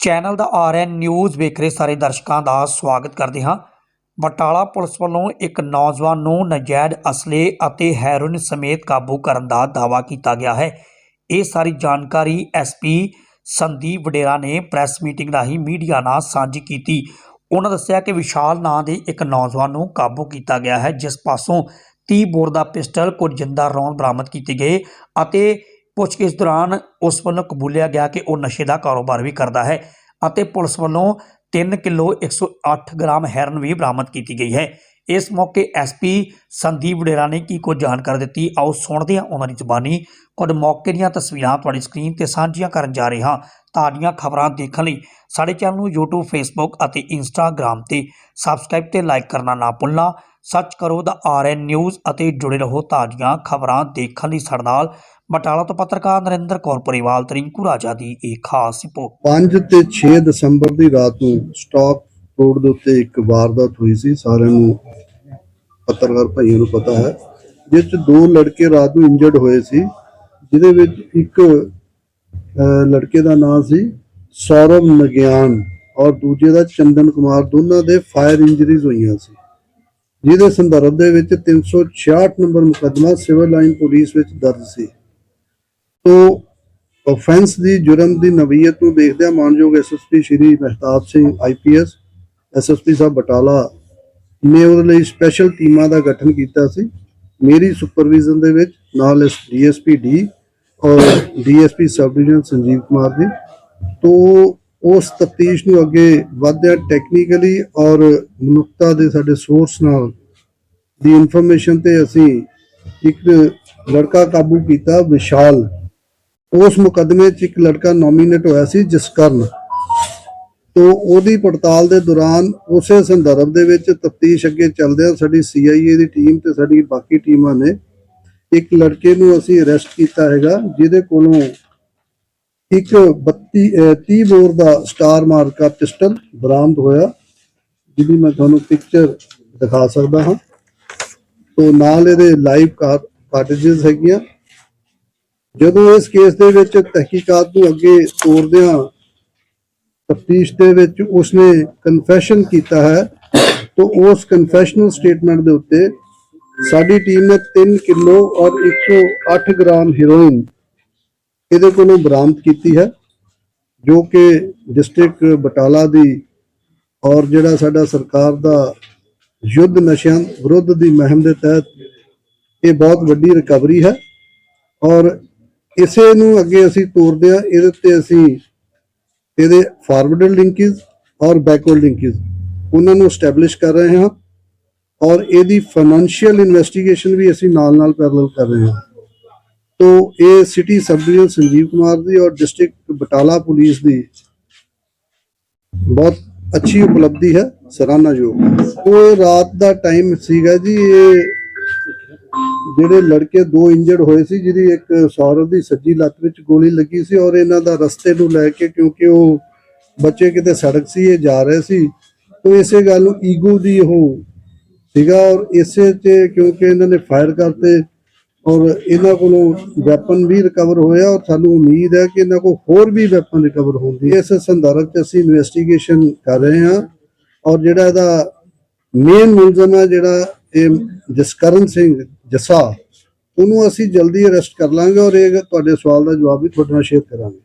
Channel ਦਾ RN news ਵੇਖ ਰਹੇ ਸਾਰੇ ਦਰਸ਼ਕਾਂ ਦਾ ਸਵਾਗਤ ਕਰਦੇ ਹਾਂ। ਬਟਾਲਾ ਪੁਲਿਸ ਵੱਲੋਂ ਇੱਕ ਨੌਜਵਾਨ ਨੂੰ ਨਜਾਇਜ਼ ਅਸਲੇ ਅਤੇ ਹੈਰੋਇਨ ਸਮੇਤ ਕਾਬੂ ਕਰਨ ਦਾ ਦਾਅਵਾ ਕੀਤਾ ਗਿਆ ਹੈ। ਇਹ ਸਾਰੀ ਜਾਣਕਾਰੀ ਐਸਪੀ ਸੰਦੀਪ ਵਡੇਰਾ ਨੇ ਪ੍ਰੈਸ ਮੀਟਿੰਗ ਰਾਹੀਂ ਮੀਡੀਆ ਨਾਲ ਸਾਂਝੀ ਕੀਤੀ। ਉਹਨਾਂ ਦੱਸਿਆ ਕਿ ਵਿਸ਼ਾਲ ਨਾਂ ਦੇ ਇੱਕ ਨੌਜਵਾਨ ਨੂੰ ਕਾਬੂ ਕੀਤਾ ਗਿਆ ਹੈ, ਜਿਸ ਪਾਸੋਂ 30 ਬੋਰ ਦਾ ਪਿਸਟਲ, ਕੁਝ ਜਿੰਦਾ ਰੌਂਦ ਬਰਾਮਦ ਕੀਤੇ ਗਏ ਅਤੇ ਪੁੱਛਗਿੱਛ ਦੌਰਾਨ ਉਸ ਵੱਲੋਂ ਕਬੂਲਿਆ ਗਿਆ ਕਿ ਉਹ ਨਸ਼ੇ ਦਾ ਕਾਰੋਬਾਰ ਵੀ ਕਰਦਾ ਹੈ ਅਤੇ ਪੁਲਿਸ ਵੱਲੋਂ 3 ਕਿਲੋ 108 ਗ੍ਰਾਮ ਹੈਰਨ ਵੀ ਬਰਾਮਦ ਕੀਤੀ ਗਈ ਹੈ। ਇਸ ਮੌਕੇ ਐਸਪੀ ਸੰਦੀਪ ਵਡੇਰਾ ਨੇ ਕੀ ਕੁਝ ਜਾਣਕਾਰੀ ਦਿੱਤੀ? ਆਓ ਸੁਣਦੇ ਹਾਂ ਉਹਨਾਂ ਦੀ ਜ਼ੁਬਾਨੀ। ਕੁਝ ਮੌਕੇ ਦੀਆਂ ਤਸਵੀਰਾਂ ਤੁਹਾਡੀ ਸਕਰੀਨ ਤੇ ਸਾਂਝੀਆਂ ਕਰਨ ਜਾ ਰਹੇ ਹਾਂ। ਤਾਜ਼ੀਆਂ ਖਬਰਾਂ ਦੇਖਣ ਲਈ ਸਾਡੇ ਚੈਨਲ ਨੂੰ YouTube, Facebook ਅਤੇ Instagram ਤੇ ਸਬਸਕ੍ਰਾਈਬ ਤੇ ਲਾਈਕ ਕਰਨਾ ਨਾ ਭੁੱਲਣਾ। ਸਰਚ ਕਰੋ ਦਾ ਆਰਐਨ ਨਿਊਜ਼ ਅਤੇ ਜੁੜੇ ਰਹੋ ਤਾਜ਼ੀਆਂ ਖਬਰਾਂ ਦੇਖਣ ਲਈ ਸਾਡੇ ਨਾਲ ਬਟਾਲਾ ਤੋਂ ਪੱਤਰਕਾਰ ਨਰਿੰਦਰ ਕੌਰ ਪਰਿਵਾਲ ਤਰਿੰਕੂ ਰਾਜਾ ਦੀ ਇੱਕ ਖਾਸ ਰਿਪੋਰਟ। 5 ਤੇ 6 ਦਸੰਬਰ ਦੀ ਰਾਤ ਨੂੰ ਸਟਾਕ ਰੋਡ ਦੇ ਉੱਤੇ ਇੱਕ ਵਾਰਦਾਤ ਹੋਈ ਸੀ। ਸਾਰਿਆਂ ਨੂੰ ਪੱਤਰਕਾਰ ਭਾਈਆਂ ਨੂੰ ਪਤਾ ਹੈ। ਜਿਸ 'ਚ ਦੋ ਲੜਕੇ ਰਾਤ ਨੂੰ ਇੰਜਰਡ ਹੋਏ ਸੀ, ਜਿਹਦੇ ਵਿੱਚ ਇੱਕ ਲੜਕੇ ਦਾ ਨਾਮ ਸੀ ਸੌਰਵ ਨਗਿਆਨ ਔਰ ਦੂਜੇ ਦਾ ਚੰਦਨ ਕੁਮਾਰ। ਦੋਨਾਂ ਦੇ ਫਾਇਰ ਇੰਜਰੀਜ਼ ਹੋਈਆਂ ਸੀ। ਜਿਹਦੇ ਸੰਦਰਭ ਦੇ ਵਿੱਚ 366 ਨੰਬਰ ਮੁਕੱਦਮਾ ਸਿਵਲ ਲਾਈਨ ਪੁਲਿਸ ਵਿੱਚ ਦਰਜ ਸੀ। ਤੋਂ ਆਫੈਂਸ ਦੀ ਜੁਰਮ ਦੀ ਨਵੀਅਤ ਨੂੰ ਦੇਖਦਿਆਂ ਮਾਨਯੋਗ SSP Shri Mehtab Singh IPS SSP ਸਾਹਿਬ ਬਟਾਲਾ ਨੇ ਉਹਦੇ ਲਈ ਸਪੈਸ਼ਲ ਟੀਮਾਂ ਦਾ ਗਠਨ ਕੀਤਾ ਸੀ। ਮੇਰੀ ਸੁਪਰਵਿਜ਼ਨ ਦੇ ਵਿੱਚ ਨਾਲ ਡੀਐਸਪੀ ਡੀ ਔਰ DSP sub division Sanjeev Kumar ji. ਤੋਂ ਉਸ ਤਫਤੀਸ਼ ਨੂੰ ਅੱਗੇ ਵਧਦਿਆਂ ਟੈਕਨੀਕਲੀ ਔਰ ਮਨੁੱਖਤਾ ਦੇ ਸਾਡੇ ਸੋਰਸ ਨਾਲ ਦੀ ਇਨਫੋਰਮੇਸ਼ਨ ਤੇ ਅਸੀਂ ਇੱਕ ਲੜਕਾ ਕਾਬੂ ਕੀਤਾ, ਵਿਸ਼ਾਲ। ਉਸ ਮੁਕੱਦਮੇ 'ਚ ਇੱਕ ਲੜਕਾ ਨੋਮੀਨੇਟ ਹੋਇਆ ਸੀ, ਜਸਕਰਨ। ਤੋਂ ਉਹਦੀ ਪੜਤਾਲ ਦੇ ਦੌਰਾਨ ਉਸੇ ਸੰਦਰਭ ਦੇ ਵਿੱਚ ਤਫਤੀਸ਼ ਅੱਗੇ ਚੱਲਦਿਆਂ ਸਾਡੀ ਸੀਆਈਏ ਦੀ ਟੀਮ ਤੇ ਸਾਡੀ ਬਾਕੀ ਟੀਮਾਂ ਨੇ ਇੱਕ ਲੜਕੇ ਨੂੰ ਅਸੀਂ ਅਰੈਸਟ ਕੀਤਾ ਹੈਗਾ, ਜਿਹਦੇ ਕੋਲੋਂ ਇੱਕ 32 ਅਹ 30 ਬੋਰ ਦਾ ਸਟਾਰ ਮਾਰਕਾ ਪਿਸਟਲ ਬਰਾਮਦ ਹੋਇਆ। ਜਿਹਦੀ ਮੈਂ ਤੁਹਾਨੂੰ ਪਿਕਚਰ ਦਿਖਾ ਸਕਦਾ ਹਾਂ। ਤੋਂ ਨਾਲ ਇਹਦੇ ਲਾਈਵ ਕਾਰਟੇਜਸ ਹੈਗੀਆਂ। ਜਦੋਂ ਇਸ ਕੇਸ ਦੇ ਵਿੱਚ ਤਹਿਕੀਕਾਤ ਨੂੰ ਅੱਗੇ ਤੋਰਦਿਆਂ ਤਫਤੀਸ਼ ਦੇ ਵਿੱਚ ਉਸਨੇ ਕਨਫੈਸ਼ਨ ਕੀਤਾ ਹੈ, ਤਾਂ ਉਸ ਕਨਫੈਸ਼ਨਲ ਸਟੇਟਮੈਂਟ ਦੇ ਉੱਤੇ ਸਾਡੀ ਟੀਮ ਨੇ 3 ਕਿਲੋ ਔਰ 108 ਗ੍ਰਾਮ ਹੀਰੋਇਨ ਇਹਦੇ ਕੋਲੋਂ ਬਰਾਮਦ ਕੀਤੀ ਹੈ, ਜੋ ਕਿ ਡਿਸਟ੍ਰਿਕਟ ਬਟਾਲਾ ਦੀ ਔਰ ਜਿਹੜਾ ਸਾਡਾ ਸਰਕਾਰ ਦਾ ਯੁੱਧ ਨਸ਼ਿਆਂ ਵਿਰੁੱਧ ਦੀ ਮੁਹਿੰਮ ਦੇ ਤਹਿਤ ਇਹ ਬਹੁਤ ਵੱਡੀ ਰਿਕਵਰੀ ਹੈ ਔਰ ਇਸੇ ਨੂੰ ਅੱਗੇ ਅਸੀਂ ਤੋਰਦੇ ਆ ਇਹਦੇ ਤੇ ਅਸੀਂ ਇਹਦੇ ਫਾਰਵਰਡ ਲਿੰਕੇਜ ਔਰ ਬੈਕਵਰਡ ਲਿੰਕੇਜ ਉਹਨਾਂ ਨੂੰ ਸਟੈਬਲਿਸ਼ ਕਰ ਰਹੇ ਹਾਂ ਔਰ ਇਹਦੀ ਫਾਈਨੈਂਸ਼ੀਅਲ ਇਨਵੈਸਟੀਗੇਸ਼ਨ ਵੀ ਅਸੀਂ ਨਾਲ ਨਾਲ ਪੈਰਲਲ ਕਰ ਰਹੇ ਹਾਂ। ਤੋ ਇਹ city sub division Sanjeev Kumar ਦੀ ਔਰ ਡਿਸਟ੍ਰਿਕਟ ਬਟਾਲਾ ਪੁਲਿਸ ਦੀ ਬਹੁਤ ਅੱਛੀ ਉਪਲਬਧੀ ਹੈ, ਸਰਾਹਨਾਯੋਗ ਉਹ ਰਾਤ ਦਾ ਟਾਈਮ ਸੀਗਾ ਜੀ, ਇਹ ਜਿਹੜੇ ਲੜਕੇ ਦੋ ਇੰਜਰਡ ਹੋਏ ਸੀ, ਜਿਹਦੀ ਇੱਕ ਸੌਰਵ ਦੀ ਸੱਜੀ ਲੱਤ ਵਿੱਚ ਗੋਲੀ ਲੱਗੀ ਸੀ ਔਰ ਇਹਨਾਂ ਦਾ ਰਸਤੇ ਨੂੰ ਲੈ ਕੇ ਕਿਉਂਕਿ ਉਹ ਬੱਚੇ ਕਿਤੇ ਸੜਕ ਸੀ, ਇਹ ਜਾ ਰਹੇ ਸੀ। ਤੋਂ ਇਸੇ ਗੱਲ ਨੂੰ ਈਗੋ ਦੀ ਉਹ ਸੀਗਾ ਔਰ ਇਸੇ ਤੇ ਕਿਉਂਕਿ ਇਹਨਾਂ ਨੇ ਫਾਇਰ ਕਰਤੇ ਔਰ ਇਹਨਾਂ ਕੋਲੋਂ ਵੈਪਨ ਵੀ ਰਿਕਵਰ ਹੋਇਆ ਔਰ ਸਾਨੂੰ ਉਮੀਦ ਹੈ ਕਿ ਇਹਨਾਂ ਕੋਲ ਹੋਰ ਵੀ ਵੈਪਨ ਰਿਕਵਰ ਹੋਣਗੇ। ਇਸ ਸੰਦਰਭ 'ਚ ਅਸੀਂ ਇਨਵੈਸਟੀਗੇਸ਼ਨ ਕਰ ਰਹੇ ਹਾਂ ਔਰ ਜਿਹੜਾ ਇਹਦਾ ਮੇਨ ਮੁਲਜ਼ਮ ਹੈ ਜਿਹੜਾ ਇਹ ਜਸਕਰਨ ਸਿੰਘ ਜਸਾ, ਉਹਨੂੰ ਅਸੀਂ ਜਲਦੀ ਅਰੈਸਟ ਕਰ ਲਾਂਗੇ ਔਰ ਇਹ ਤੁਹਾਡੇ ਸਵਾਲ ਦਾ ਜਵਾਬ ਵੀ ਤੁਹਾਡੇ ਨਾਲ ਸ਼ੇਅਰ ਕਰਾਂਗੇ।